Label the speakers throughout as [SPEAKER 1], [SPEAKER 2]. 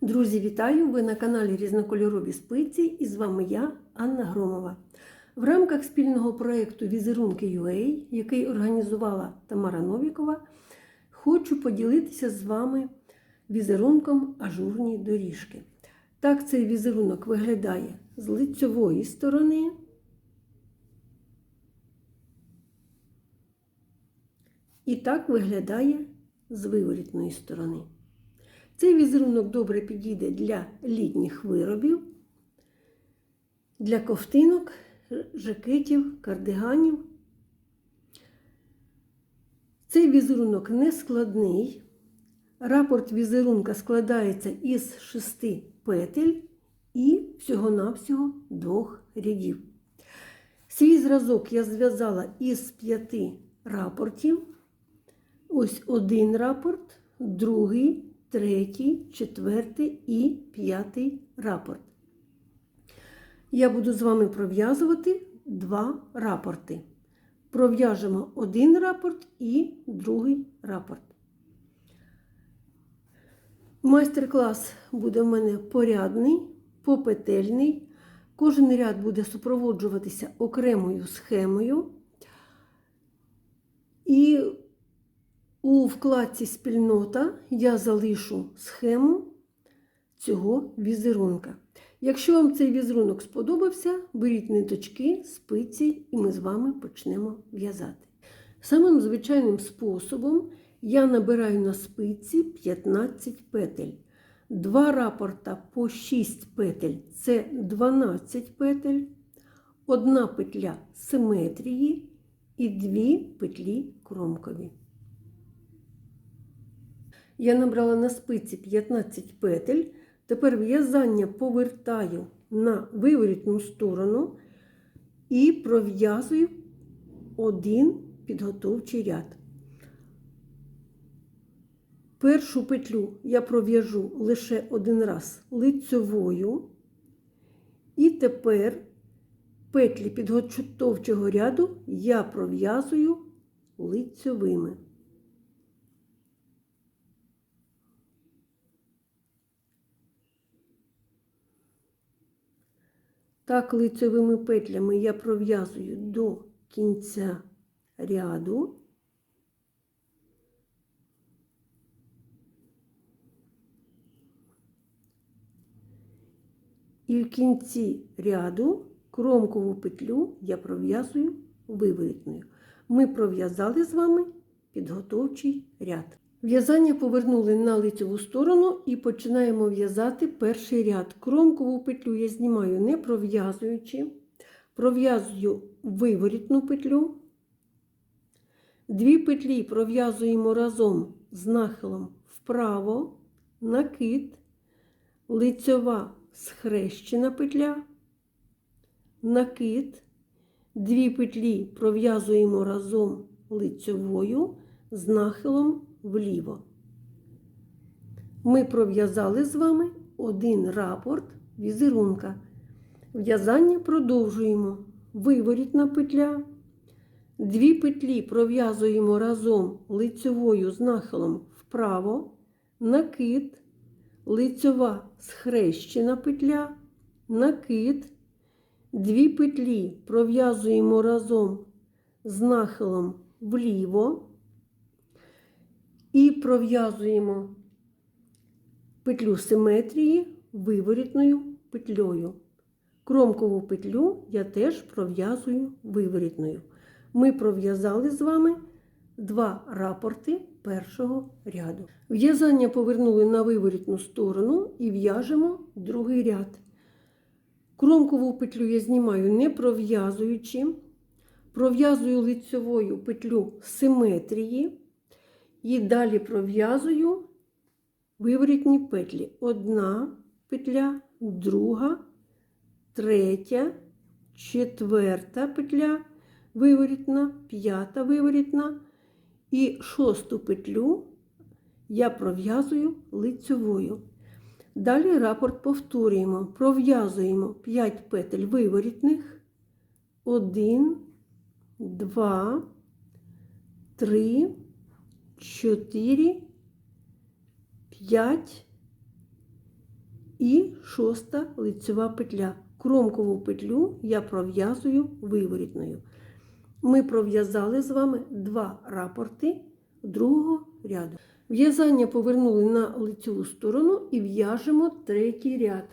[SPEAKER 1] Друзі, вітаю! Ви на каналі Різнокольорові спиці і з вами я, Анна Громова. В рамках спільного проєкту Візерунки UA, який організувала Тамара Новікова, хочу поділитися з вами візерунком ажурні доріжки. Так цей візерунок виглядає з лицьової сторони. І так виглядає з виворітної сторони. Цей візерунок добре підійде для літніх виробів, для ковтинок, жакетів, кардиганів. Цей візерунок не складний. Рапорт візерунка складається із шести петель і всього-навсього двох рядів. Свій зразок я зв'язала із п'яти рапортів. Ось один рапорт, другий, третій, четвертий і п'ятий рапорт. Я буду з вами пров'язувати два рапорти. Пров'яжемо один рапорт і другий рапорт. Майстер-клас буде в мене порядний, попетельний. Кожен ряд буде супроводжуватися окремою схемою. І у вкладці спільнота я залишу схему цього візерунка. Якщо вам цей візерунок сподобався, беріть ниточки, спиці, і ми з вами почнемо в'язати. Самим звичайним способом я набираю на спиці 15 петель. Два рапорта по 6 петель це 12 петель, одна петля симетрії і дві петлі кромкові. Я набрала на спиці 15 петель. Тепер в'язання повертаю на виворітну сторону і пров'язую один підготовчий ряд. Першу петлю я пров'яжу лише один раз лицьовою, і тепер петлі підготовчого ряду я пров'язую лицьовими. Так, лицевими петлями я пров'язую до кінця ряду. І в кінці ряду кромкову петлю я пров'язую виворітною. Ми пров'язали з вами підготовчий ряд. В'язання повернули на лицеву сторону і починаємо в'язати перший ряд. Кромкову петлю я знімаю не пров'язуючи, пров'язую виворітну петлю. Дві петлі пров'язуємо разом з нахилом вправо, накид, лицьова схрещена петля, накид, дві петлі пров'язуємо разом лицьовою з нахилом вліво. Ми пров'язали з вами один рапорт візерунка. В'язання продовжуємо. Виворітна петля. Дві петлі пров'язуємо разом лицьовою з нахилом вправо, накид, лицьова схрещена петля, накид. Дві петлі пров'язуємо разом з нахилом вліво і пров'язуємо петлю симетрії виворітною петлею. Кромкову петлю я теж пров'язую виворітною. Ми пров'язали з вами два рапорти першого ряду. В'язання повернули на виворітну сторону і в'яжемо другий ряд. Кромкову петлю я знімаю не пров'язуючи, пров'язую лицьовою петлю симетрії. І далі пров'язую виворітні петлі. Одна петля, друга, третя, четверта петля, виворітна, п'ята виворітна. І шосту петлю я пров'язую лицьовою. Далі рапорт повторюємо, пров'язуємо 5 петель виворітних. 1, 2, 3, 4, 5 і шоста лицьова петля. Кромкову петлю я пров'язую виворітною. Ми пров'язали з вами два рапорти другого ряду. В'язання повернули на лицеву сторону і в'яжемо третій ряд.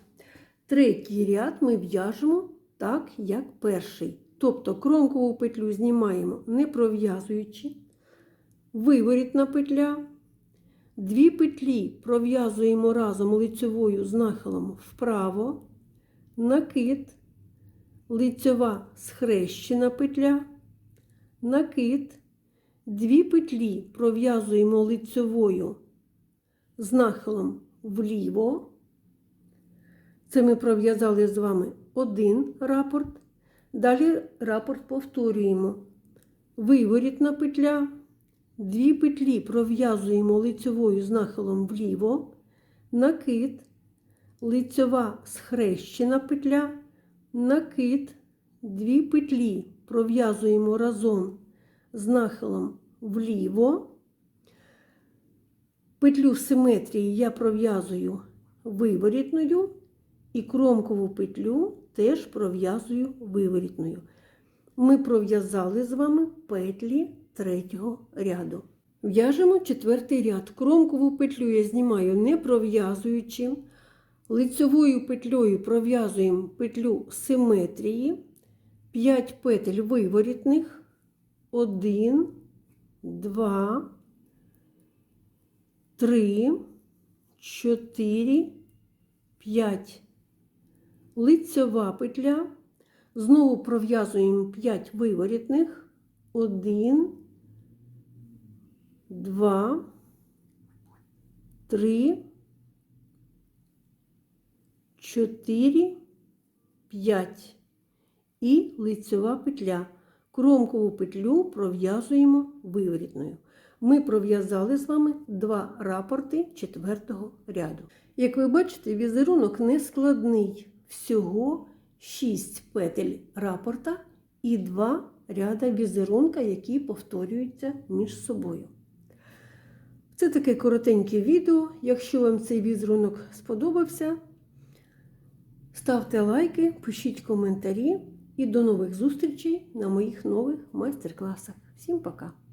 [SPEAKER 1] Третій ряд ми в'яжемо так, як перший. Тобто кромкову петлю знімаємо не пров'язуючи, виворітна петля. Дві петлі пров'язуємо разом лицевою з нахилом вправо, накид, лицьова схрещена петля, накид, дві петлі пров'язуємо лицьовою з нахилом вліво. Це ми пров'язали з вами один рапорт. Далі рапорт повторюємо. Виворітна петля. Дві петлі пров'язуємо лицьовою з нахилом вліво, накид, лицьова схрещена петля, накид, дві петлі пров'язуємо разом з нахилом вліво. Петлю симетрії я пров'язую виворітною і кромкову петлю теж пров'язую виворітною. Ми пров'язали з вами петлі третього ряду. В'яжемо четвертий ряд. Кромкову петлю я знімаю не пров'язуючи. Лицьовою петлею пров'язуємо петлю симетрії, 5 петель виворітних, 1, 2, 3, 4, 5. Лицьова петля. Знову пров'язуємо 5 виворітних. 1, 2, 3, 4, 5 і лицьова петля. Кромкову петлю пров'язуємо виворітною. Ми пров'язали з вами два рапорти четвертого ряду. Як ви бачите, візерунок не складний. Всього 6 петель рапорта і 2 ряда візерунка, які повторюються між собою. Це таке коротеньке відео. Якщо вам цей візерунок сподобався, ставте лайки, пишіть коментарі і до нових зустрічей на моїх нових майстер-класах. Всім пока!